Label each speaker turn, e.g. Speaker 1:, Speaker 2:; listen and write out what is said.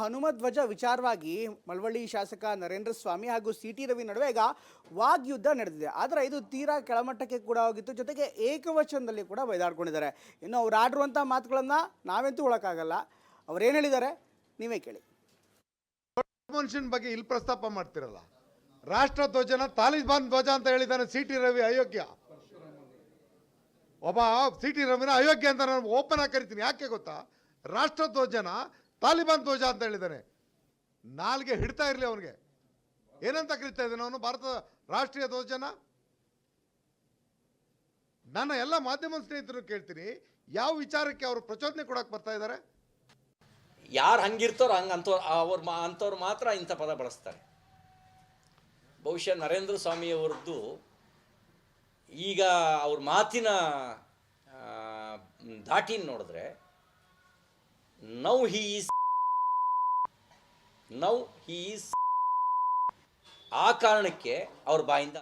Speaker 1: ಹನುಮ ಧ್ವಜ ವಿಚಾರವಾಗಿ ಮಳವಳ್ಳಿ ಶಾಸಕ ನರೇಂದ್ರ ಸ್ವಾಮಿ ಹಾಗೂ ಸಿ ಟಿ ರವಿ ನಡುವೆ ಈಗ ವಾಗ್ಯುದ್ಧ ನಡೆದಿದೆ. ಆದರೆ ಇದು ತೀರಾ ಕೆಳಮಟ್ಟಕ್ಕೆ ಕೂಡ ಹೋಗಿತ್ತು. ಜೊತೆಗೆ ಏಕವಚನದಲ್ಲಿ ಕೂಡ ಬೈದಾಡ್ಕೊಂಡಿದ್ದಾರೆ. ಇನ್ನು ಅವ್ರು ಆಡಿರುವಂಥ ಮಾತುಗಳನ್ನು ನಾವಂತೂ ಒಳಕ್ಕಾಗಲ್ಲ ಅವ್ರೇನು ಹೇಳಿದ್ದಾರೆ? ನೀವೇ ಕೇಳಿ.
Speaker 2: ಮನುಷ್ಯನ ಬಗ್ಗೆ ಇಲ್ಲಿ ಪ್ರಸ್ತಾಪ ಮಾಡ್ತಿರಲ್ಲ. ರಾಷ್ಟ್ರ ಧ್ವಜನ, ತಾಲಿಬಾನ್ ಧ್ವಜ ಅಂತ ಹೇಳಿದ್ದಾನೆ ಸಿ ಟಿ ರವಿ ಅಯೋಗ್ಯ. ಒಬ್ಬ ಸಿ ಟಿ ರವಿನ ಅಯೋಗ್ಯ ಅಂತ ನಾನು ಓಪನ್ ಆಗಿ ಕರಿತೀನಿ. ಯಾಕೆ ಗೊತ್ತಾ? ರಾಷ್ಟ್ರ ಧ್ವಜನ ತಾಲಿಬಾನ್ ಧ್ವಜ ಅಂತ ಹೇಳಿದ್ದಾನೆ ನಾಲ್ಗೆ ಹಿಡ್ತಾ ಇರಲಿ ಅವನಿಗೆ. ಏನಂತ ಕರಿತಾ ಇದ್ದಾನೆ ಅವನು? ಭಾರತದ ರಾಷ್ಟ್ರೀಯ ಧ್ವಜನ? ನನ್ನ ಎಲ್ಲ ಮಾಧ್ಯಮ ಸ್ನೇಹಿತರು ಕೇಳ್ತೀನಿ, ಯಾವ ವಿಚಾರಕ್ಕೆ ಅವರು ಪ್ರಚೋದನೆ ಕೊಡಕ್ಕೆ ಬರ್ತಾ ಇದ್ದಾರೆ?
Speaker 3: ಯಾರು ಹಂಗಿರ್ತಾರೋ ಹಂಗೆ ಅಂಥವ್ರು, ಅವ್ರು ಮಾ, ಅಂಥವ್ರು ಮಾತ್ರ ಇಂಥ ಪದ ಬಳಸ್ತಾರೆ. ಬಹುಶಃ ನರೇಂದ್ರ ಸ್ವಾಮಿಯವರದ್ದು ಈಗ ಅವ್ರ ಮಾತಿನ ದಾಟಿನ ನೋಡಿದ್ರೆ, now he is now he is ಆ ಕಾರಣಕ್ಕೆ ಅವ್ರ ಬಾಯಿಂದ